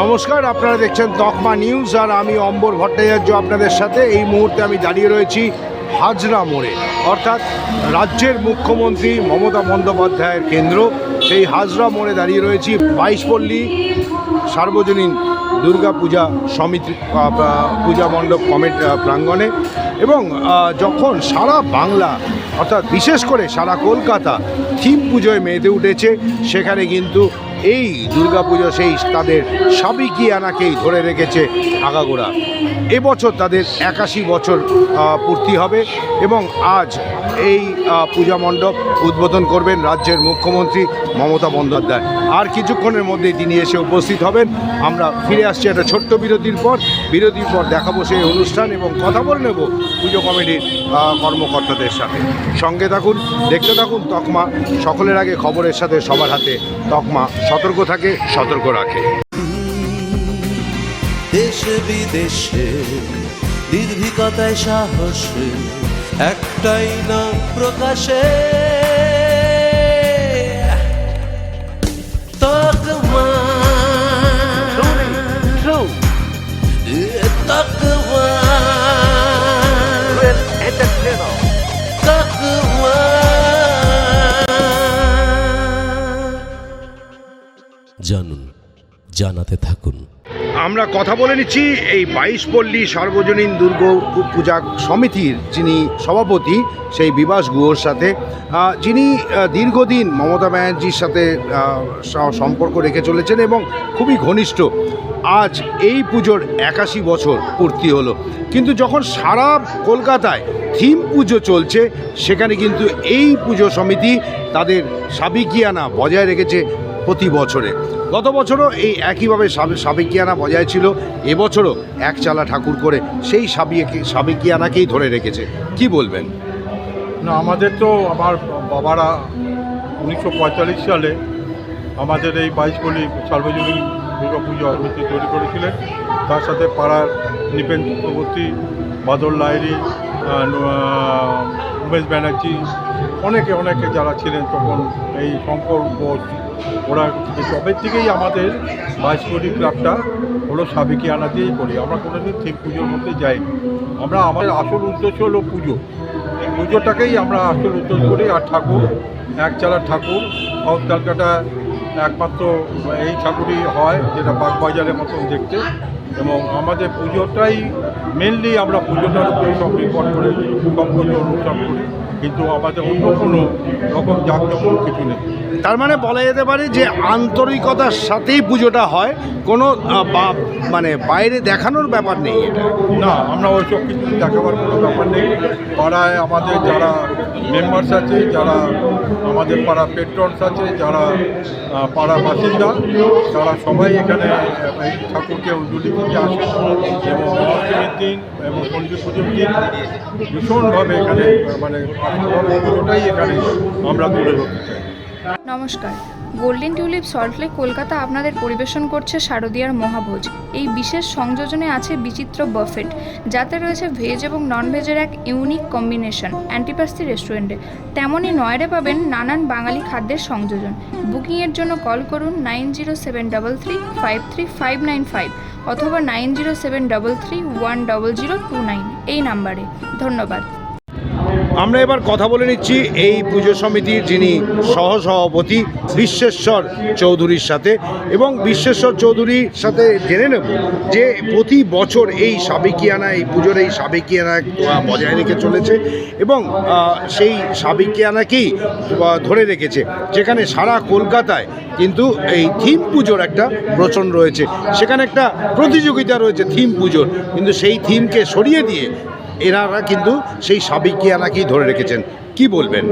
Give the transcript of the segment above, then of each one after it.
নমস্কার, আপনারা দেখছেন তকমা নিউজ আর আমি অম্বর ভট্টাচার্য আপনাদের সাথে। এই মুহূর্তে আমি দাঁড়িয়ে রয়েছি হাজরা মোড়ে, অর্থাৎ রাজ্যের মুখ্যমন্ত্রী মমতা বন্দ্যোপাধ্যায়ের কেন্দ্র। সেই হাজরা মোড়ে দাঁড়িয়ে রয়েছি বাইশপল্লী সার্বজনীন দুর্গা পূজা সমিতি পূজা মণ্ডপ কমিট প্রাঙ্গণে এবং যখন সারা বাংলা, অর্থাৎ বিশেষ করে সারা কলকাতা, থিম পুজোয় মেতে উঠেছে, সেখানে কিন্তু এই দুর্গাপুজো সেই তাদের সাবিকি আনাকেই ধরে রেখেছে আগাগোড়া। এবছর তাদের একাশি বছর পূর্তি হবে এবং আজ এই পূজা মণ্ডপ উদ্বোধন করবেন রাজ্যের মুখ্যমন্ত্রী মমতা বন্দ্যোপাধ্যায়। আর কিছুক্ষণের মধ্যেই তিনি এসে উপস্থিত হবেন। আমরা ফিরে আসছি একটা ছোট্ট বিরতির পর। বিরতির পর দেখাবো সেই অনুষ্ঠান এবং কথা বলে নেব পুজো কমিটির কর্মকর্তাদের সাথে। সঙ্গে থাকুন, দেখতে থাকুন তকমা। সকলের আগে খবরের সাথে সবার হাতে তকমা। সতর্ক থাকে সতর্ক রাখে। দেশে বিদেশে নির্ভীকতায় সাহসে একটাই না প্রকাশে। জানুন, জানাতে থাকুন। আমরা কথা বলে নিচ্ছি এই বাইশ পল্লী সার্বজনীন দুর্গ পূজা সমিতির যিনি সভাপতি, সেই বিবাস গুহর সাথে। যিনি দীর্ঘদিন মমতা ব্যানার্জির সাথে সম্পর্ক রেখে চলেছেন এবং খুবই ঘনিষ্ঠ। আজ এই পুজোর একাশি বছর পূর্তি হলো। কিন্তু যখন সারা কলকাতায় থিম পুজো চলছে, সেখানে কিন্তু এই পুজো সমিতি তাদের সাবিকিয়ানা বজায় রেখেছে। প্রতি বছরে। গত বছরও এই একইভাবে সাবে- সাবেকিয়ানা বজায় ছিল। এবছরও এক চালা ঠাকুর করে সেই সাবিকি সাবেকিয়ানাকেই ধরে রেখেছে। কি বলবেন? না, আমাদের তো আমার বাবারা উনিশশো পঁয়তাল্লিশ সালে আমাদের এই বাইশগুলি সার্বজনীন দুর্গা পুজো সমিতি তৈরি করেছিলেন। তার সাথে পাড়ার নিপেন চক্রবর্তী বাদল লাইরি উমেশ ব্যানার্জি, অনেকে অনেকে যারা ছিলেন তখন এই শঙ্কর বোস ওরা তবে থেকেই আমাদের বাইশগুলি ক্লাবটা হলো সাবেকি আনা দিয়েই করি। আমরা কোনোদিন ঠিক পুজোর মধ্যে যাই আমরা আমাদের আসল উদ্দেশ্য হলো পুজো। এই পুজোটাকেই আমরা আসল উদ্দেশ্য করি। আর ঠাকুর, এক চালা ঠাকুর সাউথ একমাত্র এই ঠাকুরই হয়, যেটা বাগবাজারের মতন দেখতে। এবং আমাদের পুজোটাই মেনলি আমরা পুজোটার উপরে সব নির্ভর করে সব পুজো অনুষ্ঠান করি। কিন্তু আমাদের অন্য কোনো রকম জাঁকজমক কিছু নেই। তার মানে বলা যেতে পারে যে আন্তরিকতার সাথেই পুজোটা হয় কোনো মানে বাইরে দেখানোর ব্যাপার নেই এটা। না আমরা ওইসব কিছু দেখাবার কোনো ব্যাপার নেই। পাড়ায় আমাদের যারা মেম্বার্স আছে যারা আমাদের পাড়া পেট্রনস আছে যারা পাড়া বাসিন্দা তারা সবাই এখানে ঠাকুরকে উজ্জ্বলি দিতে আসেন এবং অষ্টমীর দিন এবং ভীষণভাবে এখানে মানে এখানে আমরা তুলে ধরতে চাই। নমস্কার। গোল্ডেন টিউলিপ সল্টলেক কলকাতা আপনাদের পরিবেশন করছে শারদীয়ার মহাভোজ। এই বিশেষ সংযোজনে আছে বিচিত্র বফেট, যাতে রয়েছে ভেজ এবং নন ভেজের এক ইউনিক কম্বিনেশন, অ্যান্টিপাস্তি রেস্টুরেন্টে। তেমনই নয়ডে পাবেন নানান বাঙালি খাদ্যের সংযোজন। বুকিংয়ের জন্য কল করুন nine zero seven double three, five three, five nine five অথবা nine zero seven double three, one double zero two nine. এই নাম্বারে। ধন্যবাদ। আমরা এবার কথা বলে নিচ্ছি এই পুজো সমিতির যিনি সহসভাপতি বিশ্বেশ্বর চৌধুরীর সাথে এবং বিশ্বেশ্বর চৌধুরীর সাথে জেনে নেব যে প্রতি বছর এই সাবেকিয়ানা, এই পুজোর এই সাবেকিয়ানা বজায় রেখে চলেছে এবং সেই সাবেকিয়ানাকেই ধরে রেখেছে। যেখানে সারা কলকাতায় কিন্তু এই থিম পুজোর একটা প্রচলন রয়েছে। সেখানে একটা প্রতিযোগিতা রয়েছে থিম পুজোর। কিন্তু সেই থিমকে সরিয়ে দিয়ে এনারা কিন্তু সেই সাবিকিয়ানাকেই ধরে রেখেছেন। কি বলবেন?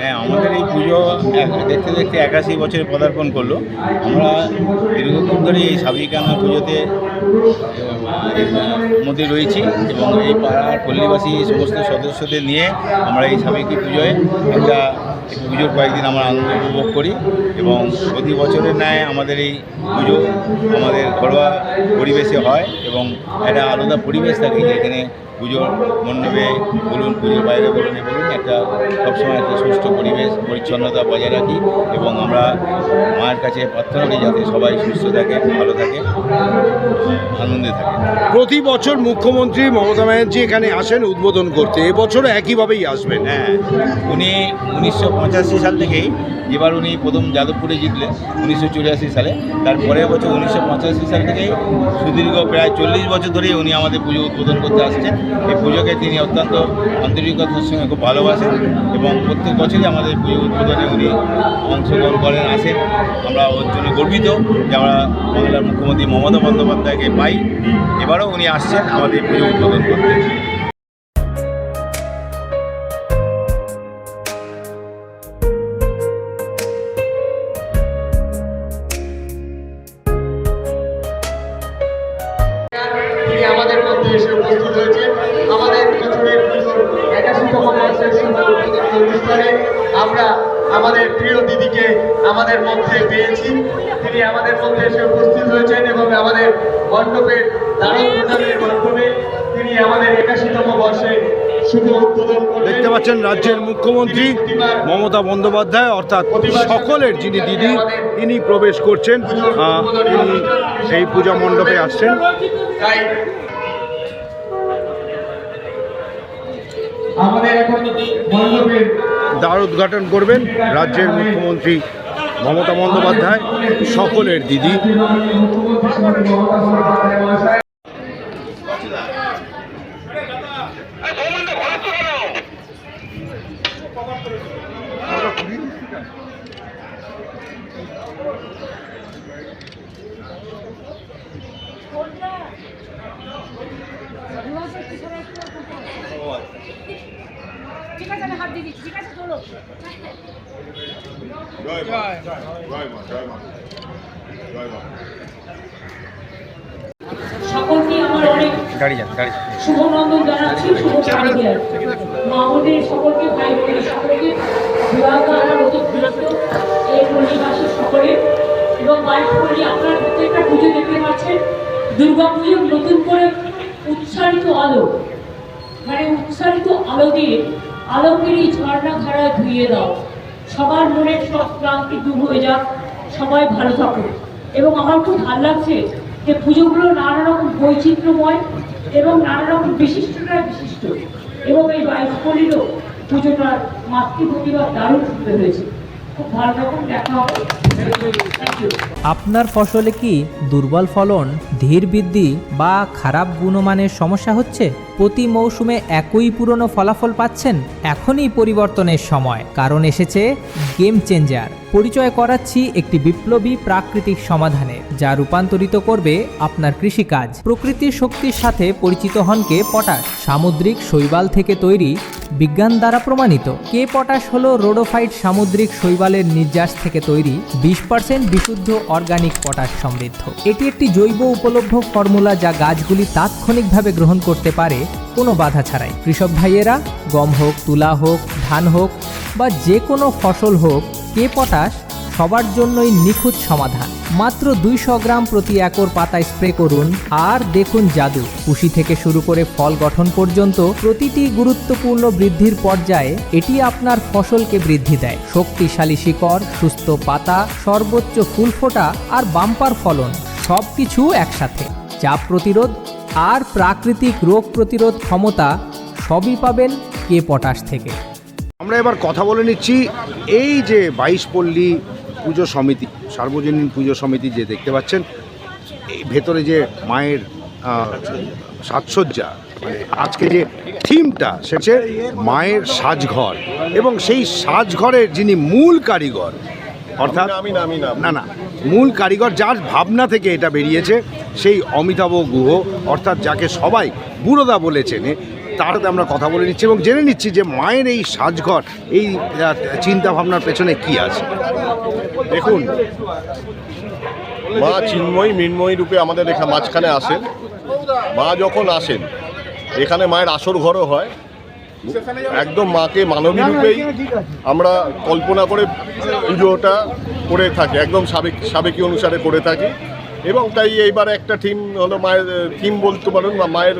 হ্যাঁ আমাদের এই পুজো দেখতে দেখতে একাশি বছরে পদার্পণ করল। আমরা দীর্ঘদিন ধরে এই সাবিকানা পুজোতে মধ্যে রয়েছি এবং এই পাড়ার পল্লীবাসী সমস্ত সদস্যদের নিয়ে আমরা এই সাবিকি পুজোয় একটা পুজোর কয়েকদিন আমরা আনন্দ উপভোগ করি এবং প্রতি বছরের ন্যায় আমাদের এই পুজো আমাদের ঘরোয়া পরিবেশে হয় এবং একটা আলাদা পরিবেশ থাকে এখানে পুজোর মণ্ডপে বলুন পুজোর বাইরে বলুন বলুন একটা সবসময় একটা সুষ্ঠু পরিবেশ পরিচ্ছন্নতা বজায় রাখি এবং আমরা মায়ের কাছে প্রার্থনা করি যাতে সবাই সুস্থ থাকে ভালো থাকে আনন্দে থাকে। প্রতি বছর মুখ্যমন্ত্রী মমতা ব্যানার্জি এখানে আসেন উদ্বোধন করতে। এবছরও একইভাবেই আসবেন। হ্যাঁ উনি উনিশশো পঁচাশি সাল থেকেই এবার উনি প্রথম যাদবপুরে জিতলেন উনিশশো চুরাশি সালে। তারপরের বছর উনিশশো পঁচাশি সাল থেকেই সুদীর্ঘ প্রায় চল্লিশ বছর ধরেই উনি আমাদের পুজো উদ্বোধন করতে আসছেন। এই পুজোকে তিনি অত্যন্ত আন্তরিকতার সঙ্গে খুব ভালোবাসেন এবং প্রত্যেক বছরই আমাদের পুজো উদ্বোধনে উনি অংশগ্রহণ করেন, আসেন। আমরা ওর জন্য গর্বিত যে আমরা বাংলার মুখ্যমন্ত্রী মমতা বন্দ্যোপাধ্যায়কে পাই। এবারও উনি আসছেন আমাদের পুজো উদ্বোধন করতে। মধ্যে পেয়েছি। তিনি আমাদের মধ্যে এসে উপস্থিত হয়েছেন এবং আমাদের মণ্ডপের দ্বারক প্রদানের মাধ্যমে তিনি আমাদের একাশিতম বর্ষে দেখতে পাচ্ছেন রাজ্যের মুখ্যমন্ত্রী মমতা বন্দ্যোপাধ্যায় অর্থাৎ সকলের যিনি দিদি তিনি প্রবেশ করছেন। তিনি এই পূজা মণ্ডপে আসছেন। তাই আমাদের এখন দ্বার উদ্ঘাটন করবেন রাজ্যের মুখ্যমন্ত্রী মমতা বন্দ্যোপাধ্যায় সকলের দিদি। ঠিক আছে আমি হাত দিয়ে দিচ্ছি। ঠিক আছে চলো সকলকে আমার অনেক শুভনন্দন জানাচ্ছি শুভ শারদীয়ার আমাদের সকলকে ভাই সকলকে বিবাহ এই পল্লীবাসী সকলে এবং বাইশ পল্লী আপনার প্রত্যেকটা পুজো দেখতে পাচ্ছেন। দুর্গা পুজোর নতুন করে উৎসারিত আলো মানে উৎসারিত আলো দিয়ে আলোকের এই ঝর্ণা ধারায় ধুয়ে দাও। সবার মনের সব ক্লান্তি দূর হয়ে যাক, সবাই ভালো থাকুক। এবং আমার খুব ভালো লাগছে যে পুজোগুলো নানা রকম বৈচিত্র্যময় এবং নানা রকম বিশিষ্টতায় বিশিষ্ট। এবং এই বাইশপল্লিরও পুজোটার মাতৃ প্রতিভা দারুণ হয়েছে। আপনার ফসলে কি দুর্বল ফলন, ধীর বৃদ্ধি বা খারাপ গুণমানের সমস্যা হচ্ছে? প্রতি মৌসুমে একই পুরনো ফলাফল পাচ্ছেন এখনই পরিবর্তনের সময়। কারণ এসেছে গেম চেঞ্জার পরিচয় করাচ্ছি একটি বিপ্লবী প্রাকৃতিক সমাধানে, যা রূপান্তরিত করবে আপনার কৃষিকাজ। প্রকৃতির শক্তির সাথে পরিচিত হনকে পটাশ। সামুদ্রিক শৈবাল থেকে তৈরি বিজ্ঞান দ্বারা প্রমাণিত। কে পটাশ হলো রোডোফাইট সামুদ্রিক শৈবালের নির্যাস থেকে তৈরি বিশ পার্সেন্ট বিশুদ্ধ অর্গানিক পটাশ সমৃদ্ধ। এটি একটি জৈব উপলব্ধ ফর্মুলা যা গাছগুলি তাৎক্ষণিকভাবে গ্রহণ করতে পারে, কোনো বাধা ছাড়াই। কৃষক ভাইয়েরা, গম হোক, তুলা হোক, ধান হোক বা যে কোনো ফসল হোক কে পটাশ সবার জন্যই নিখুঁত সমাধান। মাত্র দুইশো গ্রাম প্রতি একর পাতায় স্প্রে করুন, আর দেখুন জাদু। কুশি থেকে শুরু করে ফল গঠন পর্যন্ত প্রতিটি গুরুত্বপূর্ণ বৃদ্ধির পর্যায়ে এটি আপনার ফসলকে বৃদ্ধি দেয়। শক্তিশালী শিকড়, সুস্থ পাতা, সর্বোচ্চ ফুল ফোটা আর বাম্পার ফলন সব কিছু একসাথে। চাপ প্রতিরোধ আর প্রাকৃতিক রোগ প্রতিরোধ ক্ষমতা সবই পাবেন কে পটাশ থেকে। আমরা এবার কথা বলে নিচ্ছি, এই যে বাইশ পল্লী পুজো সমিতি সার্বজনীন পুজো সমিতি যে দেখতে পাচ্ছেন এই ভেতরে যে মায়ের সাজসজ্জা মানে আজকে যে থিমটা সেটা মায়ের সাজঘর এবং সেই সাজঘরের যিনি মূল কারিগর অর্থাৎ না না মূল কারিগর যার ভাবনা থেকে এটা বেরিয়েছে সেই অমিতাভ গুহ অর্থাৎ যাকে সবাই বুড়োদা বলে চেনে তার সাথে আমরা কথা বলে নিচ্ছি এবং জেনে নিচ্ছি যে মায়ের এই সাজঘর, এই চিন্তা ভাবনার পেছনে কি আছে। দেখুন। মা চিন্ময়ী, মৃন্ময়ী রূপে আমাদের এখানে মাঝখানে আসেন। মা যখন আসেন, এখানে মায়ের আসর ঘরও হয়। একদম মাকে মানবী রূপেই আমরা কল্পনা করে পুজোটা করে থাকি, একদম সাবেক, সাবেকি অনুসারে করে থাকি। এবং তাই এইবার একটা থিম হলো মায়ের থিম বলতে পারেন বা মায়ের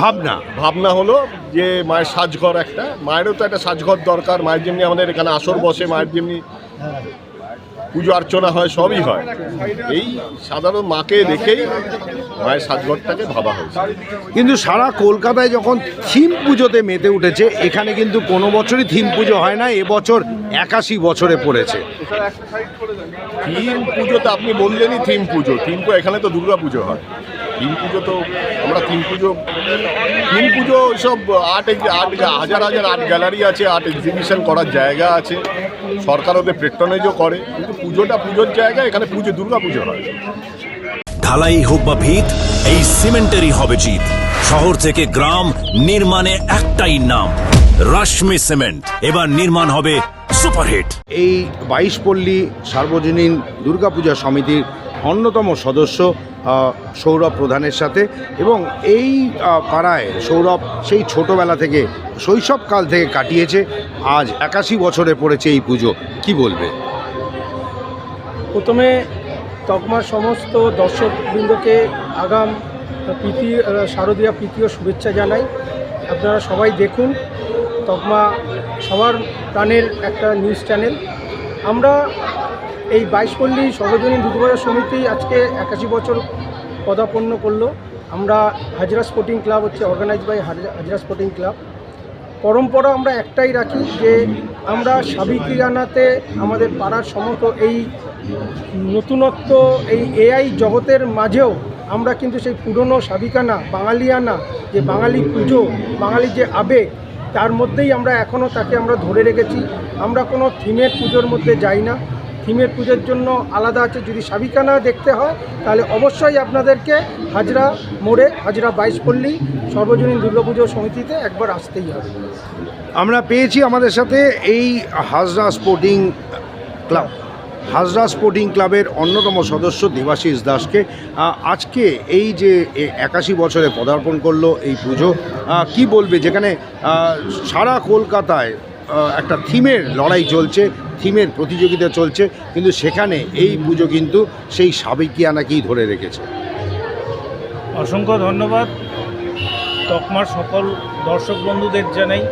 ভাবনা। ভাবনা হলো যে মায়ের সাজঘর একটা। মায়েরও তো একটা সাজঘর দরকার মায়ের যেমনি আমাদের এখানে আসর বসে মায়ের যেমনি পুজো অর্চনা হয় সবই হয়। এই সাধারণ মাকে দেখেই মায়ের সাজঘরটাকে ভাবা হয়েছে। কিন্তু সারা কলকাতায় যখন থিম পুজোতে মেতে উঠেছে এখানে কিন্তু কোনো বছরই থিম পুজো হয় না এবছর একাশি বছরে পড়েছে। থিম পুজো তো আপনি বললেনই থিম পুজো থিম পুজো এখানে তো দুর্গা পুজো হয়। থিম পুজো তো আমরা থিম পুজো থিম পুজো সব আর্ট আর্ট হাজার হাজার আর্ট গ্যালারি আছে আর্ট এক্সিবিশন করার জায়গা আছে। সরকার ওদের পেট্রনেজও করে কিন্তু পুজোটা পুজোর জায়গা এখানে পুজো দুর্গা পুজো হয়। ঢালাই হোক বা ভিত এই সিমেন্টেরই হবে জিত। শহর থেকে গ্রাম নির্মাণে একটাই নাম রাশমি সিমেন্ট এবার নির্মাণ হবে সুপারহিট এই বাইশপল্লী সার্বজনীন দুর্গাপূজা সমিতির অন্যতম সদস্য সৌরভ প্রধানের সাথে এবং এই পাড়ায় সৌরভ সেই ছোটবেলা থেকে, শৈশবকাল থেকে কাটিয়েছে। আজ একাশি বছরে পড়েছে এই পুজো। কি বলবে? প্রথমে তকমার সমস্ত দর্শকবৃন্দকে আগাম প্রীতি শারদীয়া প্রীতি ও শুভেচ্ছা জানাই। আপনারা সবাই দেখুন তকমা সবার প্রাণের একটা নিউজ চ্যানেল। আমরা এই বাইশপল্লী সর্বজনীন দুর্গাপূজা সমিতি আজকে একাশি বছর পদাপন্ন করল। আমরা হাজরা স্পোর্টিং ক্লাব হচ্ছে organise by Hazra sporting club. পরম্পরা আমরা একটাই রাখি যে আমরা সাবিকিরানাতে আমাদের পাড়ার সমস্ত এই নতুনত্ব, এই এআই জগতের মাঝেও আমরা কিন্তু সেই পুরনো সাবিকানা, বাঙালিয়ানা, যে বাঙালি পুজো বাঙালির যে আবেগ, তার মধ্যেই আমরা এখনও তাকে আমরা ধরে রেখেছি। আমরা কোনো থিমের পুজোর মধ্যে যাই না। থিমের পুজোর জন্য আলাদা আছে। যদি সাবিকানা দেখতে হয়, তাহলে অবশ্যই আপনাদেরকে হাজরা মোড়ে, হাজরা বাইশপল্লী, সর্বজনীন দুর্গাপুজো সমিতিতে একবার আসতেই হবে। আমরা পেয়েছি আমাদের সাথে এই Hazra sporting club. Hazra sporting ক্লাবের অন্যতম সদস্য দেবাশিস দাসকে আজকে এই যে একাশি বছরে পদার্পণ করল এই পুজো কি বলবে? যেখানে সারা কলকাতায় একটা থিমের লড়াই চলছে। থিমের প্রতিযোগিতা চলছে, কিন্তু সেখানে এই পুজো কিন্তু সেই সাবেকিয়ানাকেই ধরে রেখেছে। অসংখ্য ধন্যবাদ। তকমার সকল দর্শক বন্ধুদের জানাই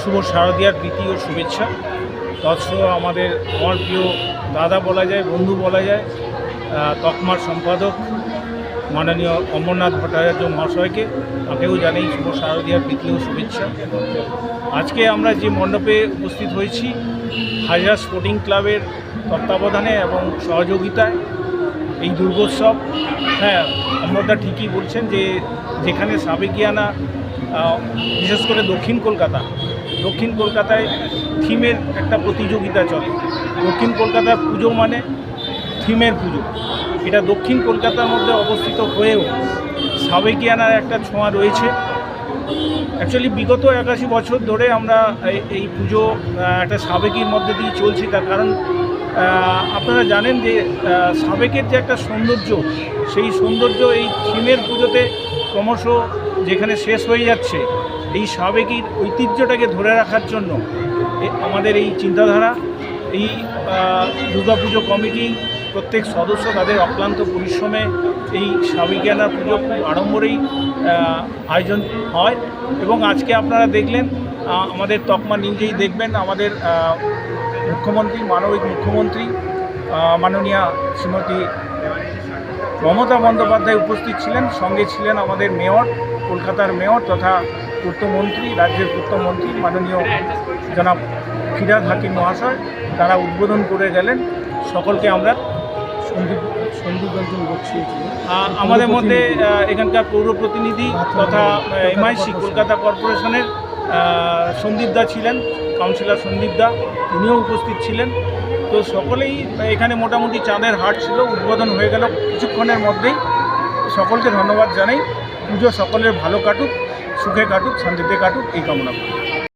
শুভ শারদীয়ার ও শুভেচ্ছা। তৎসহ আমাদের আমার প্রিয় দাদা বলা যায়, বন্ধু বলা যায় তকমার সম্পাদক মাননীয় অমরনাথ ভট্টাচার্য মহাশয়কে, তাকেও জানাই শুভ শারদীয়ার প্রীতি ও শুভেচ্ছা। আজকে আমরা যে মণ্ডপে উপস্থিত হয়েছি, হাজরা স্পোর্টিং ক্লাবের তত্ত্বাবধানে এবং সহযোগিতায়, এই দুর্গোৎসব হ্যাঁ অমরদা ঠিকই বলছেন যে যেখানে সাবেকিয়ানা বিশেষ করে দক্ষিণ কলকাতা, দক্ষিণ কলকাতায় থিমের একটা প্রতিযোগিতা চলে। দক্ষিণ কলকাতার পুজো মানে থিমের পুজো। এটা দক্ষিণ কলকাতার মধ্যে অবস্থিত হয়েও সাবেকিয়ানার একটা ছোঁয়া রয়েছে। অ্যাকচুয়ালি বিগত একাশি বছর ধরে আমরা এই- পুজো একটা সাবেকির মধ্যে দিয়ে চলছি তার কারণ আপনারা জানেন যে সাবেকের যে একটা সৌন্দর্য, সেই সৌন্দর্য এই থিমের পুজোতে ক্রমশ যেখানে শেষ হয়ে যাচ্ছে, এই সাবেকির ঐতিহ্যটাকে ধরে রাখার জন্য আমাদের এই চিন্তাধারা, এই দুর্গাপুজো কমিটি প্রত্যেক সদস্য তাদের অক্লান্ত পরিশ্রমে এই সাবিজ্ঞানা পুজো খুব আড়ম্বরেই আয়োজন হয়। এবং আজকে আপনারা দেখলেন আমাদের তকমা নিজেই দেখবেন, আমাদের মুখ্যমন্ত্রী, মানবিক মুখ্যমন্ত্রী মাননীয়া শ্রীমতী মমতা বন্দ্যোপাধ্যায় উপস্থিত ছিলেন। সঙ্গে ছিলেন আমাদের মেয়র, কলকাতার মেয়র তথা পূর্তমন্ত্রী, রাজ্যের পূর্তমন্ত্রী, মাননীয় জনাব ফিরাদ হাকিম মহাশয়। তারা উদ্বোধন করে গেলেন। সকলকে আমরা আমাদের মধ্যে এখানকার পৌর প্রতিনিধি তথা এমআইসি, কলকাতা কর্পোরেশনের সন্দীপ দা ছিলেন, কাউন্সিলর সন্দীপ দা, তিনিও উপস্থিত ছিলেন। তো সকলেই এখানে মোটামুটি চাঁদের হাট ছিল, উদ্বোধন হয়ে গেল কিছুক্ষণের মধ্যেই। সকলকে ধন্যবাদ জানাই। পুজো সকলের ভালো কাটুক, সুখে কাটুক, শান্তিতে কাটুক, এই কামনা করি।